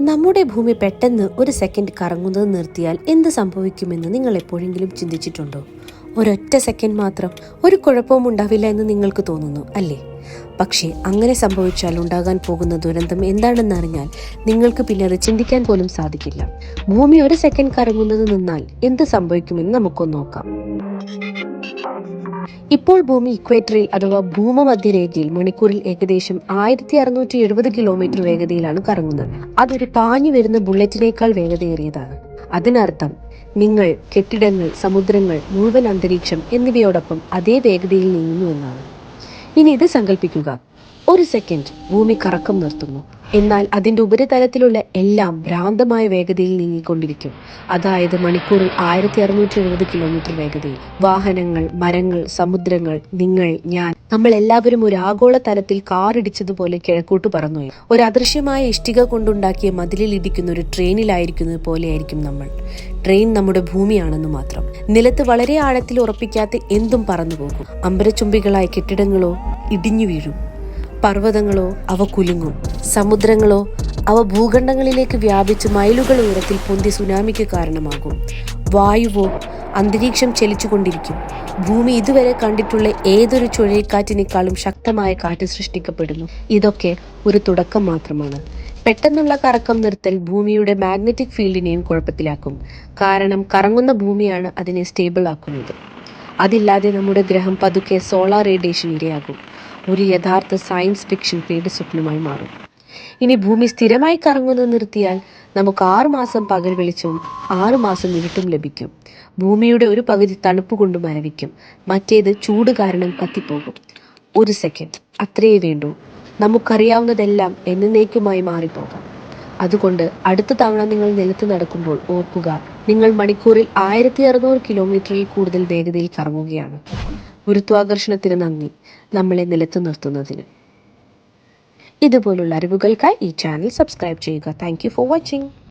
നമ്മുടെ ഭൂമി പെട്ടെന്ന് ഒരു സെക്കൻഡ് കറങ്ങുന്നത് നിർത്തിയാൽ എന്ത് സംഭവിക്കുമെന്ന് നിങ്ങൾ എപ്പോഴെങ്കിലും ചിന്തിച്ചിട്ടുണ്ടോ? ഒരൊറ്റ സെക്കൻഡ് മാത്രം ഒരു കുഴപ്പവും ഉണ്ടാവില്ല എന്ന് നിങ്ങൾക്ക് തോന്നുന്നു അല്ലേ? പക്ഷേ അങ്ങനെ സംഭവിച്ചാൽ ഉണ്ടാകാൻ പോകുന്ന ദുരന്തം എന്താണെന്ന് അറിഞ്ഞാൽ നിങ്ങൾക്ക് പിന്നെ അത് ചിന്തിക്കാൻ പോലും സാധിക്കില്ല. ഭൂമി ഒരു സെക്കൻഡ് കറങ്ങുന്നത് നിന്നാൽ എന്ത് സംഭവിക്കുമെന്ന് നമുക്കൊന്ന് നോക്കാം. ഇപ്പോൾ ഭൂമി ഇക്വേറ്ററിൽ അഥവാ ഭൂമമധ്യരേഖയിൽ മണിക്കൂറിൽ ഏകദേശം ആയിരത്തി അറുന്നൂറ്റി എഴുപത് കിലോമീറ്റർ വേഗതയിലാണ് കറങ്ങുന്നത്. അതൊരു പാഞ്ഞു വരുന്ന ബുള്ളറ്റിനേക്കാൾ വേഗതയേറിയതാണ്. അതിനർത്ഥം നിങ്ങൾ കെട്ടിടങ്ങൾ സമുദ്രങ്ങൾ മുഴുവൻ അന്തരീക്ഷം എന്നിവയോടൊപ്പം അതേ വേഗതയിൽ നീങ്ങുന്നു എന്നാണ്. ഇനി ഇത് സങ്കല്പിക്കുക ഒരു സെക്കൻഡ് ഭൂമി കറക്കം നിർത്തുന്നു. എന്നാൽ അതിന്റെ ഉപരിതലത്തിലുള്ള എല്ലാം ഭ്രാന്തമായ വേഗതയിൽ നീങ്ങിക്കൊണ്ടിരിക്കും. അതായത് മണിക്കൂറിൽ ആയിരത്തി അറുന്നൂറ്റി എഴുപത് കിലോമീറ്റർ വേഗതയിൽ. വാഹനങ്ങൾ മരങ്ങൾ സമുദ്രങ്ങൾ നിങ്ങൾ ഞാൻ. നമ്മൾ എല്ലാവരും ഒരു ആഗോള തലത്തിൽ കാറിടിച്ചതുപോലെ കിഴക്കോട്ട് പറന്നു ഒരു അദൃശ്യമായ ഇഷ്ടിക കൊണ്ടുണ്ടാക്കിയ മതിലിൽ ഇടിക്കുന്ന ഒരു ട്രെയിനിലായിരിക്കുന്നത് പോലെയായിരിക്കും നമ്മൾ. ട്രെയിൻ നമ്മുടെ ഭൂമിയാണെന്ന് മാത്രം. നിലത്ത് വളരെ ആഴത്തിൽ ഉറപ്പിക്കാത്ത എന്തും പറന്നു പോകും അമ്പരച്ചുംബികളായ കെട്ടിടങ്ങളോ ഇടിഞ്ഞു വീഴും. പർവതങ്ങളോ അവ കുലുങ്ങും. സമുദ്രങ്ങളോ അവ ഭൂഖണ്ഡങ്ങളിലേക്ക് വ്യാപിച്ച് മൈലുകൾ ഉയരത്തിൽ പൊന്തി സുനാമിക്ക് കാരണമാകും. വായുവോ അന്തരീക്ഷം ചലിച്ചുകൊണ്ടിരിക്കും. ഭൂമി ഇതുവരെ കണ്ടിട്ടുള്ള ഏതൊരു ചുഴലിക്കാറ്റിനേക്കാളും ശക്തമായ കാറ്റ് സൃഷ്ടിക്കപ്പെടുന്നു. ഇതൊക്കെ ഒരു തുടക്കം മാത്രമാണ്. പെട്ടെന്നുള്ള കറക്കം നിർത്തൽ ഭൂമിയുടെ മാഗ്നറ്റിക് ഫീൽഡിനെയും കുഴപ്പത്തിലാക്കും. കാരണം കറങ്ങുന്ന ഭൂമിയാണ് അതിനെ സ്റ്റേബിൾ ആക്കുന്നത്. അതില്ലാതെ നമ്മുടെ ഗ്രഹം പതുക്കെ സോളാർ റേഡിയേഷൻ ഇരയാകും. ഒരു യഥാർത്ഥ സയൻസ് ഫിക്ഷൻ പേടി സ്വപ്നമായി മാറും. ഇനി ഭൂമി സ്ഥിരമായി കറങ്ങുന്നത് നിർത്തിയാൽ നമുക്ക് ആറുമാസം പകൽ വെളിച്ചവും ആറുമാസം ഇരുട്ടും ലഭിക്കും. ഭൂമിയുടെ ഒരു പകുതി തണുപ്പ് കൊണ്ട് മരവിക്കും. മറ്റേത് ചൂട് കാരണം കത്തിപ്പോകും. ഒരു സെക്കൻഡ്. അത്രയേ വേണ്ടൂ. നമുക്കറിയാവുന്നതെല്ലാം എന്നേക്കുമായി മാറിപ്പോകാം. അതുകൊണ്ട് അടുത്ത തവണ നിങ്ങൾ നിലത്ത് നടക്കുമ്പോൾ ഓർക്കുക നിങ്ങൾ മണിക്കൂറിൽ ആയിരത്തി അറുന്നൂറ് കിലോമീറ്ററിൽ കൂടുതൽ വേഗതയിൽ കറങ്ങുകയാണ്. ഗുരുത്വാകർഷണത്തിന് നന്ദി. നമ്മളെ നിലത്ത് നിർത്തുന്നതിന്. ഇതുപോലുള്ള അറിവുകൾക്കായി ഈ ചാനൽ സബ്സ്ക്രൈബ് ചെയ്യുക. Thank for watching